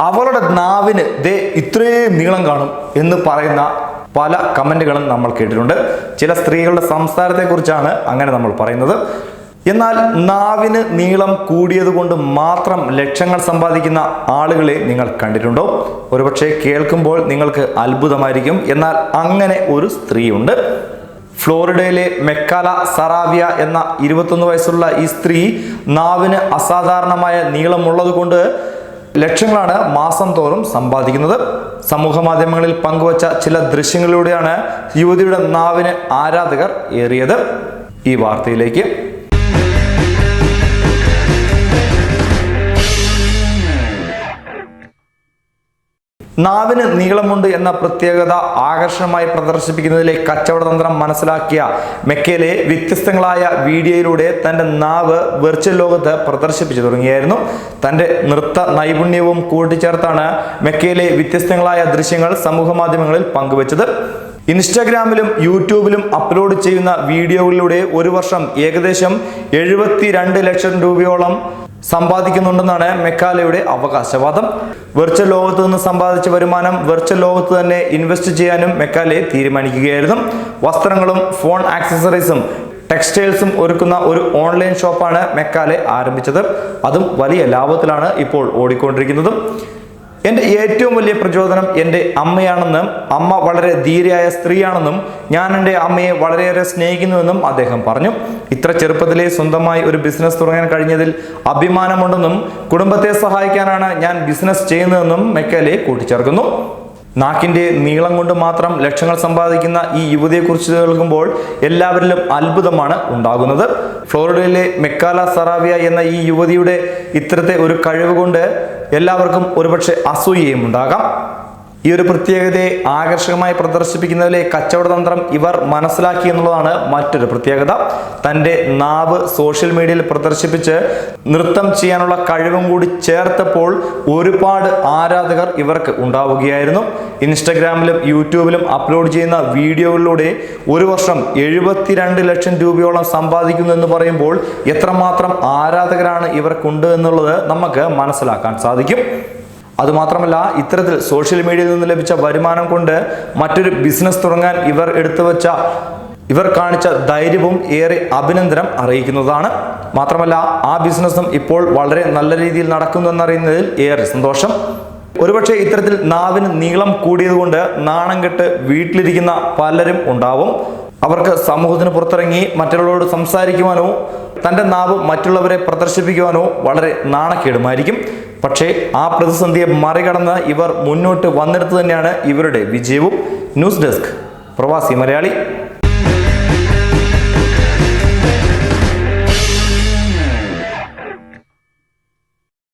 അവളുടെ നാവിന് ദേ ഇത്രയും നീളം കാണും എന്ന് പറയുന്ന പല കമന്റുകളും നമ്മൾ കേട്ടിട്ടുണ്ട്. ചില സ്ത്രീകളുടെ സംസാരത്തെക്കുറിച്ചാണ് അങ്ങനെ നമ്മൾ പറയുന്നത്. എന്നാൽ നാവിന് നീളം കൂടിയതുകൊണ്ട് മാത്രം ലക്ഷങ്ങൾ സമ്പാദിക്കുന്ന ആളുകളെ നിങ്ങൾ കണ്ടിട്ടുണ്ടോ? ഒരുപക്ഷെ കേൾക്കുമ്പോൾ നിങ്ങൾക്ക് അത്ഭുതമായിരിക്കും. എന്നാൽ അങ്ങനെ ഒരു സ്ത്രീയുണ്ട്. ഫ്ലോറിഡയിലെ മെക്കാല സറാവിയ എന്ന ഇരുപത്തൊന്ന് വയസ്സുള്ള ഈ സ്ത്രീ നാവിന് അസാധാരണമായ നീളമുള്ളത് കൊണ്ട് ലക്ഷങ്ങളാണ് മാസം തോറും സമ്പാദിക്കുന്നത്. സമൂഹ മാധ്യമങ്ങളിൽ പങ്കുവച്ച ചില ദൃശ്യങ്ങളിലൂടെയാണ് യുവതിയുടെ നാവിന് ആരാധകർ ഏറിയത്. ഈ വാർത്തയിലേക്ക് നാവിന് നീളമുണ്ട് എന്ന പ്രത്യേകത ആകർഷണമായി പ്രദർശിപ്പിക്കുന്നതിലെ കച്ചവടതന്ത്രം മനസ്സിലാക്കിയ മെക്കയിലെ വ്യത്യസ്തങ്ങളായ വീഡിയോയിലൂടെ തന്റെ നാവ് വെർച്വൽ ലോകത്ത് പ്രദർശിപ്പിച്ചു തുടങ്ങിയായിരുന്നു. തന്റെ നൃത്ത നൈപുണ്യവും കൂട്ടിച്ചേർത്താണ് മെക്കയിലെ വ്യത്യസ്തങ്ങളായ ദൃശ്യങ്ങൾ സമൂഹ മാധ്യമങ്ങളിൽ പങ്കുവച്ചത്. ഇൻസ്റ്റാഗ്രാമിലും യൂട്യൂബിലും അപ്ലോഡ് ചെയ്യുന്ന വീഡിയോകളിലൂടെ ഒരു വർഷം ഏകദേശം എഴുപത്തിരണ്ട് ലക്ഷം രൂപയോളം സമ്പാദിക്കുന്നുണ്ടെന്നാണ് മെക്കാലയുടെ അവകാശവാദം. വെർച്വൽ ലോകത്ത് നിന്ന് സമ്പാദിച്ച വരുമാനം വെർച്വൽ ലോകത്ത് തന്നെ ഇൻവെസ്റ്റ് ചെയ്യാനും മെക്കാലെ തീരുമാനിക്കുകയായിരുന്നു. വസ്ത്രങ്ങളും ഫോൺ ആക്സസറീസും ടെക്സ്റ്റൈൽസും ഒരുക്കുന്ന ഒരു ഓൺലൈൻ ഷോപ്പാണ് മെക്കാലെ ആരംഭിച്ചത്. അതും വലിയ ലാഭത്തിലാണ് ഇപ്പോൾ ഓടിക്കൊണ്ടിരിക്കുന്നത്. എന്റെ ഏറ്റവും വലിയ പ്രചോദനം എന്റെ അമ്മയാണെന്നും അമ്മ വളരെ ധീരയായ സ്ത്രീയാണെന്നും ഞാൻ എന്റെ അമ്മയെ വളരെയേറെ സ്നേഹിക്കുന്നുവെന്നും അദ്ദേഹം പറഞ്ഞു. ഇത്ര ചെറുപ്പത്തിലെ സ്വന്തമായി ഒരു ബിസിനസ് തുടങ്ങാൻ കഴിഞ്ഞതിൽ അഭിമാനമുണ്ടെന്നും കുടുംബത്തെ സഹായിക്കാനാണ് ഞാൻ ബിസിനസ് ചെയ്യുന്നതെന്നും മെക്കലെ കൂട്ടിച്ചേർക്കുന്നു. നാക്കിന്റെ നീളം കൊണ്ട് മാത്രം ലക്ഷങ്ങൾ സമ്പാദിക്കുന്ന ഈ യുവതിയെക്കുറിച്ച് കേൾക്കുമ്പോൾ എല്ലാവരിലും അത്ഭുതമാണ് ഉണ്ടാകുന്നത്. ഫ്ലോറിഡയിലെ മെക്കാല സറാവിയ എന്ന ഈ യുവതിയുടെ ഇത്തരത്തെ ഒരു കഴിവ് കൊണ്ട് എല്ലാവർക്കും ഒരുപക്ഷെ അസൂയയും ഉണ്ടാകാം. ഈ ഒരു പ്രത്യേകതയെ ആകർഷകമായി പ്രദർശിപ്പിക്കുന്നതിലെ കച്ചവടതന്ത്രം ഇവർ മനസ്സിലാക്കി എന്നുള്ളതാണ് മറ്റൊരു പ്രത്യേകത. തന്റെ നാവ് സോഷ്യൽ മീഡിയയിൽ പ്രദർശിപ്പിച്ച് നൃത്തം ചെയ്യാനുള്ള കഴിവും കൂടി ചേർത്തപ്പോൾ ഒരുപാട് ആരാധകർ ഇവർക്ക് ഉണ്ടാവുകയായിരുന്നു. ഇൻസ്റ്റഗ്രാമിലും യൂട്യൂബിലും അപ്ലോഡ് ചെയ്യുന്ന വീഡിയോകളിലൂടെ ഒരു വർഷം എഴുപത്തിരണ്ട് ലക്ഷം രൂപയോളം സമ്പാദിക്കുന്നു എന്ന് പറയുമ്പോൾ എത്രമാത്രം ആരാധകരാണ് ഇവർക്കുണ്ട് എന്നുള്ളത് നമുക്ക് മനസ്സിലാക്കാൻ സാധിക്കും. അതുമാത്രമല്ല ഇത്തരത്തിൽ സോഷ്യൽ മീഡിയയിൽ നിന്ന് ലഭിച്ച വരുമാനം കൊണ്ട് മറ്റൊരു ബിസിനസ് തുടങ്ങാൻ ഇവർ എടുത്തു വച്ച ഇവർ കാണിച്ച ധൈര്യവും ഏറെ അഭിനന്ദനം അറിയിക്കുന്നതാണ്. മാത്രമല്ല ആ ബിസിനസ്സും ഇപ്പോൾ വളരെ നല്ല രീതിയിൽ നടക്കുന്നു എന്നറിയുന്നതിൽ ഏറെ സന്തോഷം. ഒരുപക്ഷെ ഇത്തരത്തിൽ നാവിന് നീളം കൂടിയതുകൊണ്ട് നാണം കെട്ട് വീട്ടിലിരിക്കുന്ന പലരും ഉണ്ടാവും. അവർക്ക് സമൂഹത്തിന് പുറത്തിറങ്ങി മറ്റുള്ളവരോട് സംസാരിക്കുവാനോ തന്റെ നാവ് മറ്റുള്ളവരെ പ്രദർശിപ്പിക്കുവാനോ വളരെ നാണക്കേടുമായിരിക്കും. പക്ഷേ ആ പ്രതിസന്ധിയെ മറികടന്ന് ഇവർ മുന്നോട്ട് വന്നെടുത്ത് തന്നെയാണ് ഇവരുടെ വിജയവും. ന്യൂസ് ഡെസ്ക് പ്രവാസി മലയാളി.